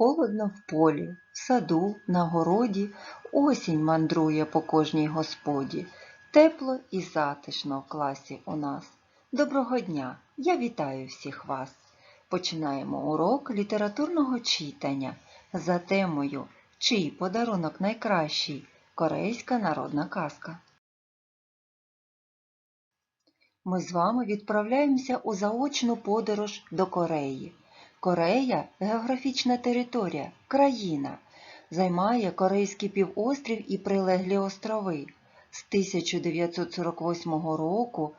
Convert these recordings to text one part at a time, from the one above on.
Холодно в полі, в саду, на городі, осінь мандрує по кожній господі. Тепло і затишно в класі у нас. Доброго дня! Я вітаю всіх вас! Починаємо урок літературного читання за темою Чий подарунок найкращий? Корейська народна казка. Ми з вами відправляємося у заочну подорож до Кореї. Корея географічна територія, країна. Займає Корейський півострів і прилеглі острови. З 1948 року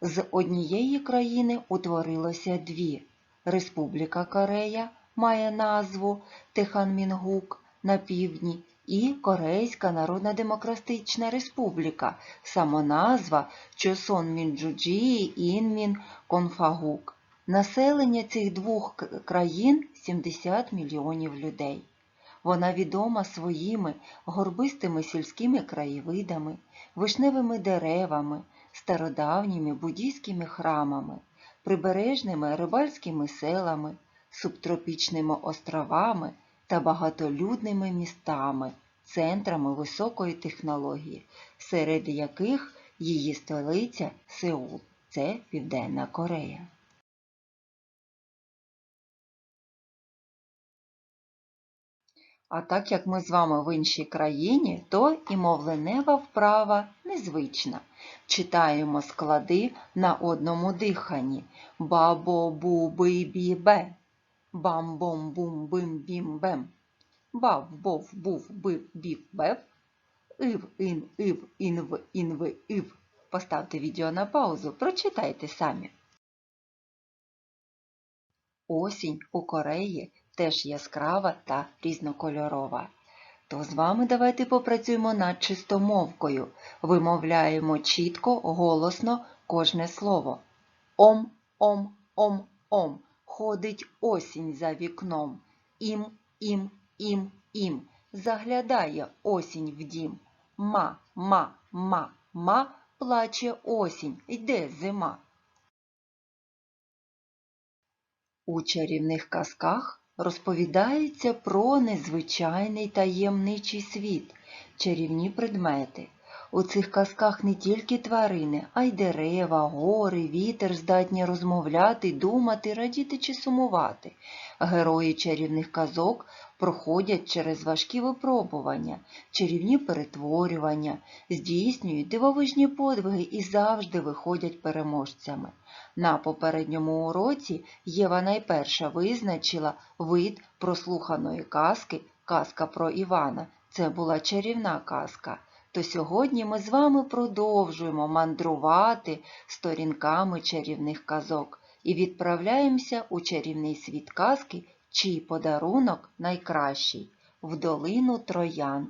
з однієї країни утворилося дві. Республіка Корея має назву Теханмінгук на півдні і Корейська Народна-Демократична Республіка, самоназва Чосон Мінджуджії Інмін Конфагук. Населення цих двох країн 70 мільйонів людей. Вона відома своїми горбистими сільськими краєвидами, вишневими деревами, стародавніми буддійськими храмами, прибережними рибальськими селами, субтропічними островами та багатолюдними містами, центрами високої технології, серед яких її столиця Сеул. Це Південна Корея. А так як ми з вами в іншій країні, то і мовленева вправа незвична. Читаємо склади на одному диханні. Бабо-бу-би-бі-бе. Бам-бом-бум-бим-бім-бем. Бав-бов-був-бив-бів-бев. Ив-ін-ив-ін-в-ін-ви-ив. Поставте відео на паузу, прочитайте самі. Осінь у Кореї теж яскрава та різнокольорова. То з вами давайте попрацюємо над чистомовкою. Вимовляємо чітко, голосно кожне слово. Ом, ом, ом, ом. Ходить осінь за вікном. Ім, ім, ім, ім. Заглядає осінь в дім. Ма, ма, ма, ма. Плаче осінь, йде зима. У чарівних казках розповідається про незвичайний таємничий світ, чарівні предмети. У цих казках не тільки тварини, а й дерева, гори, вітер здатні розмовляти, думати, радіти чи сумувати. Герої чарівних казок проходять через важкі випробування, чарівні перетворювання, здійснюють дивовижні подвиги і завжди виходять переможцями. На попередньому уроці Єва найперша визначила вид прослуханої казки Казка про Івана. Це була чарівна казка. То сьогодні ми з вами продовжуємо мандрувати сторінками чарівних казок і відправляємося у чарівний світ казки, чий подарунок найкращий в долину Троянд,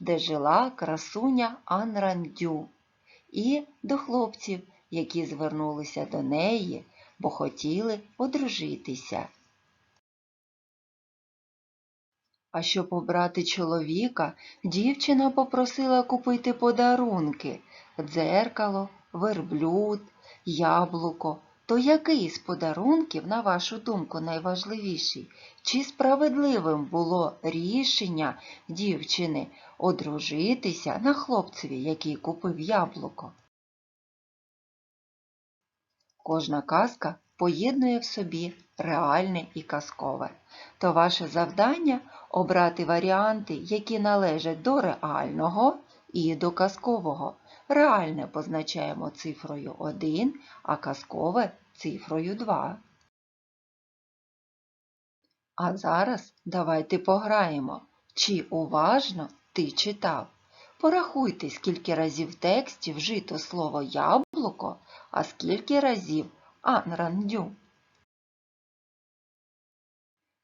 де жила красуня Анрандю, і до хлопців, які звернулися до неї, бо хотіли одружитися. А щоб обрати чоловіка, дівчина попросила купити подарунки дзеркало, верблюд, яблуко. То який з подарунків, на вашу думку, найважливіший? Чи справедливим було рішення дівчини одружитися на хлопцеві, який купив яблуко? Кожна казка поєднує в собі реальне і казкове. То ваше завдання обрати варіанти, які належать до реального і до казкового. Реальне позначаємо цифрою 1, а казкове цифрою 2. А зараз давайте пограємо. Чи уважно ти читав? Порахуйте, скільки разів в тексті вжито слово яблуко, а скільки разів анрандю.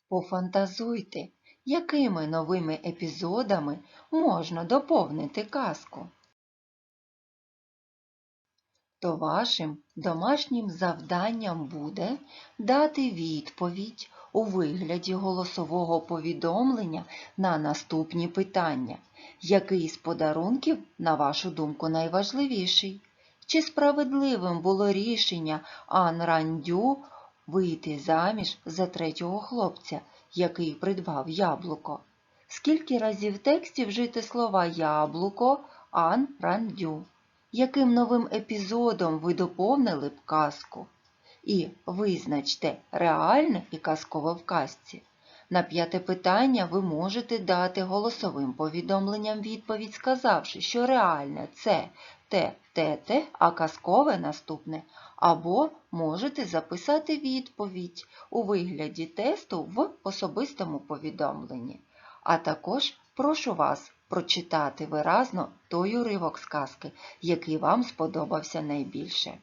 Пофантазуйте, якими новими епізодами можна доповнити казку. То вашим домашнім завданням буде дати відповідь у вигляді голосового повідомлення на наступні питання. Який з подарунків, на вашу думку, найважливіший? Чи справедливим було рішення Ан Рандю вийти заміж за третього хлопця, який придбав яблуко? Скільки разів в тексті вжити слова яблуко, ан, рандю? Яким новим епізодом ви доповнили б казку? І визначте реальне і казкове в казці. На п'яте питання ви можете дати голосовим повідомленням відповідь, сказавши, що реальне це те, те, те, а казкове наступне. Або можете записати відповідь у вигляді тесту в особистому повідомленні. А також прошу вас прочитати виразно той уривок сказки, який вам сподобався найбільше.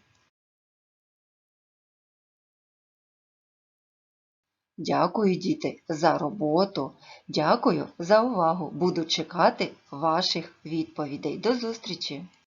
Дякую, діти, за роботу. Дякую за увагу. Буду чекати ваших відповідей. До зустрічі!